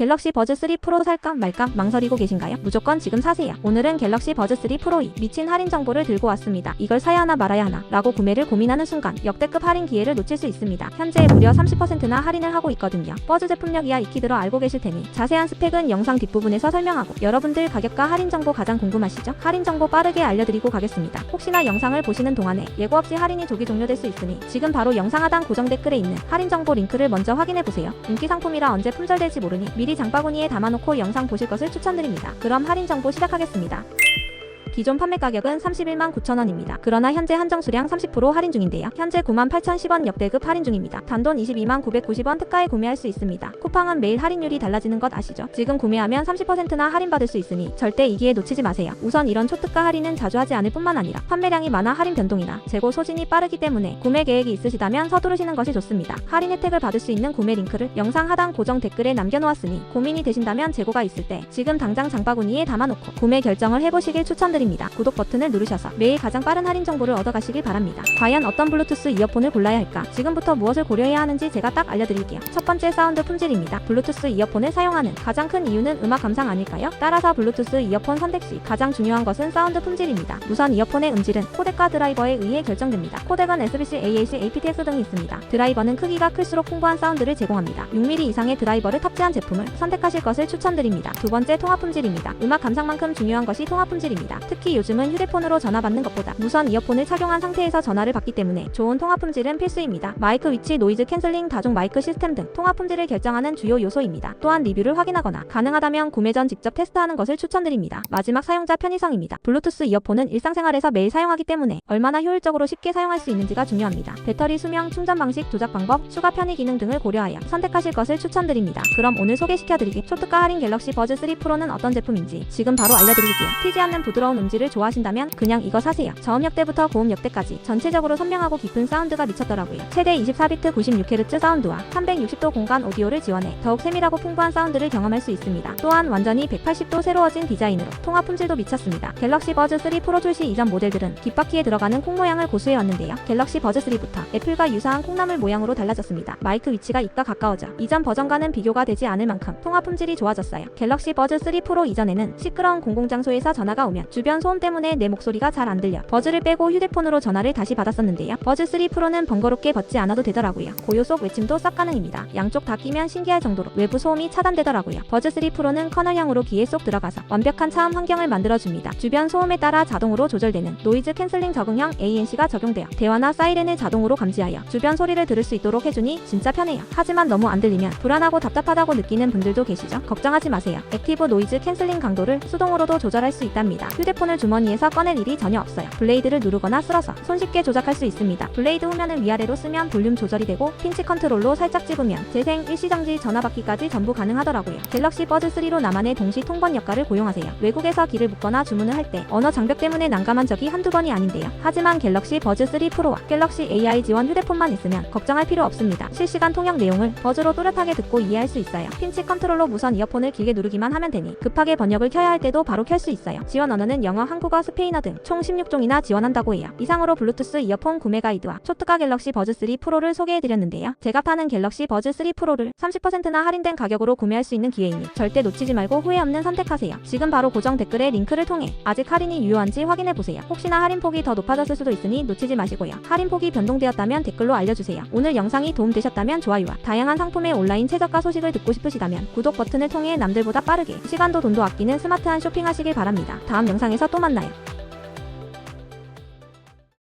갤럭시 버즈 3 프로 살까 말까 망설이고 계신가요? 무조건 지금 사세요. 오늘은 갤럭시 버즈 3 프로 2 미친 할인 정보를 들고 왔습니다. 이걸 사야 하나 말아야 하나 라고 구매를 고민하는 순간 역대급 할인 기회를 놓칠 수 있습니다. 현재 무려 30%나 할인을 하고 있거든요. 버즈 제품력 이야 익히 들어 알고 계실 테니 자세한 스펙은 영상 뒷부분에서 설명하고 여러분들 가격과 할인 정보 가장 궁금하시죠? 할인 정보 빠르게 알려드리고 가겠습니다. 혹시나 영상을 보시는 동안에 예고 없이 할인이 조기 종료될 수 있으니 지금 바로 영상 하단 고정 댓글에 있는 할인 정보 링크를 먼저 확인해 보세요. 인기 상품이라 언제 품절될지 모르니 미리 장바구니에 담아놓고 영상 보실 것을 추천드립니다. 그럼 할인 정보 시작하겠습니다. 기존 판매 가격은 31만 9천원입니다. 그러나 현재 한정 수량 30% 할인 중인데요. 현재 9만 8,010원 역대급 할인 중입니다. 단돈 22만 990원 특가에 구매할 수 있습니다. 쿠팡은 매일 할인율이 달라지는 것 아시죠? 지금 구매하면 30%나 할인받을 수 있으니 절대 이 기회 놓치지 마세요. 우선 이런 초특가 할인은 자주 하지 않을 뿐만 아니라 판매량이 많아 할인 변동이나 재고 소진이 빠르기 때문에 구매 계획이 있으시다면 서두르시는 것이 좋습니다. 할인 혜택을 받을 수 있는 구매 링크를 영상 하단 고정 댓글에 남겨놓았으니 고민이 되신다면 재고가 있을 때 지금 당장 장바구니에 담아놓고 구매 결정을 해보시길 추천드립니다. 구독 버튼을 누르셔서 매일 가장 빠른 할인 정보를 얻어가시길 바랍니다. 과연 어떤 블루투스 이어폰을 골라야 할까? 지금부터 무엇을 고려해야 하는지 제가 딱 알려드릴게요. 첫 번째 사운드 품질입니다. 블루투스 이어폰을 사용하는 가장 큰 이유는 음악 감상 아닐까요? 따라서 블루투스 이어폰 선택 시 가장 중요한 것은 사운드 품질입니다. 우선 이어폰의 음질은 코덱과 드라이버에 의해 결정됩니다. 코덱은 SBC, AAC, aptX 등이 있습니다. 드라이버는 크기가 클수록 풍부한 사운드를 제공합니다. 6mm 이상의 드라이버를 탑재한 제품을 선택하실 것을 추천드립니다. 두 번째 통화 품질입니다. 음악 감상만큼 중요한 것이 통화 품질입니다. 특히 요즘은 휴대폰으로 전화 받는 것보다 무선 이어폰을 착용한 상태에서 전화를 받기 때문에 좋은 통화 품질은 필수입니다. 마이크 위치, 노이즈 캔슬링, 다중 마이크 시스템 등 통화 품질을 결정하는 주요 요소입니다. 또한 리뷰를 확인하거나 가능하다면 구매 전 직접 테스트하는 것을 추천드립니다. 마지막 사용자 편의성입니다. 블루투스 이어폰은 일상생활에서 매일 사용하기 때문에 얼마나 효율적으로 쉽게 사용할 수 있는지가 중요합니다. 배터리 수명, 충전 방식, 조작 방법, 추가 편의 기능 등을 고려하여 선택하실 것을 추천드립니다. 그럼 오늘 소개시켜드리기 초특가 할인 갤럭시 버즈 3 프로는 어떤 제품인지 지금 바로 알려드릴게요. 튀지 않는 부드러운 음질을 좋아하신다면 그냥 이거 사세요. 저음 역대부터 고음 역대까지 전체적으로 선명하고 깊은 사운드가 미쳤더라고요. 최대 24비트 96Hz 사운드와 360도 공간 오디오를 지원해 더욱 세밀하고 풍부한 사운드를 경험할 수 있습니다. 또한 완전히 180도 새로워진 디자인으로 통화 품질도 미쳤습니다. 갤럭시 버즈 3 프로 출시 이전 모델들은 뒷바퀴에 들어가는 콩 모양을 고수해 왔는데요. 갤럭시 버즈 3부터 애플과 유사한 콩나물 모양으로 달라졌습니다. 마이크 위치가 입과 가까워져 이전 버전과는 비교가 되지 않을 만큼 통화 품질이 좋아졌어요. 갤럭시 버즈 3 프로 이전에는 시끄러운 공공장소에서 전화가 오면 주변 소음 때문에 내 목소리가 잘 안 들려 버즈를 빼고 휴대폰으로 전화를 다시 받았었는데요. 버즈 3 프로는 번거롭게 벗지 않아도 되더라고요. 고요 속 외침도 싹 가능입니다. 양쪽 다 끼면 신기할 정도로 외부 소음이 차단되더라고요. 버즈 3 프로는 커널형으로 귀에 쏙 들어가서 완벽한 차음 환경을 만들어줍니다. 주변 소음에 따라 자동으로 조절되는 노이즈 캔슬링 적응형 ANC가 적용되어 대화나 사이렌을 자동으로 감지하여 주변 소리를 들을 수 있도록 해주니 진짜 편해요. 하지만 너무 안 들리면 불안하고 답답하다고 느끼는 분들도 계시죠? 걱정하지 마세요. 액티브 노이즈 캔슬링 강도를 수동으로도 조절할 수 있답니다. 휴대폰 을 주머니에서 꺼낼 일이 전혀 없어요. 블레이드를 누르거나 쓸어서 손쉽게 조작할 수 있습니다. 블레이드 후면을 위아래로 쓰면 볼륨 조절이 되고 핀치 컨트롤로 살짝 집으면 재생, 일시정지, 전화받기까지 전부 가능하더라고요. 갤럭시 버즈 3로 나만의 동시 통번 역할을 고용하세요. 외국에서 길을 묻거나 주문을 할 때 언어 장벽 때문에 난감한 적이 한두 번이 아닌데요. 하지만 갤럭시 버즈 3 프로와 갤럭시 AI 지원 휴대폰만 있으면 걱정할 필요 없습니다. 실시간 통역 내용을 버즈로 또렷하게 듣고 이해할 수 있어요. 핀치 컨트롤로 무선 이어폰을 길게 누르기만 하면 되니 급하게 번역을 켜야 할 때도 바로 켤 수 있어요. 지원 언어는 영어, 한국어, 스페인어 등 총 16종이나 지원한다고 해요. 이상으로 블루투스 이어폰 구매 가이드와 초특가 갤럭시 버즈 3 프로를 소개해드렸는데요. 제가 파는 갤럭시 버즈 3 프로를 30%나 할인된 가격으로 구매할 수 있는 기회이니 절대 놓치지 말고 후회 없는 선택하세요. 지금 바로 고정 댓글에 링크를 통해 아직 할인이 유효한지 확인해보세요. 혹시나 할인 폭이 더 높아졌을 수도 있으니 놓치지 마시고요. 할인 폭이 변동되었다면 댓글로 알려주세요. 오늘 영상이 도움되셨다면 좋아요와 다양한 상품의 온라인 최저가 소식을 듣고 싶으시다면 구독 버튼을 통해 남들보다 빠르게 시간도 돈도 아끼는 스마트한 쇼핑하시길 바랍니다. 다음 영상에서 또 만나요.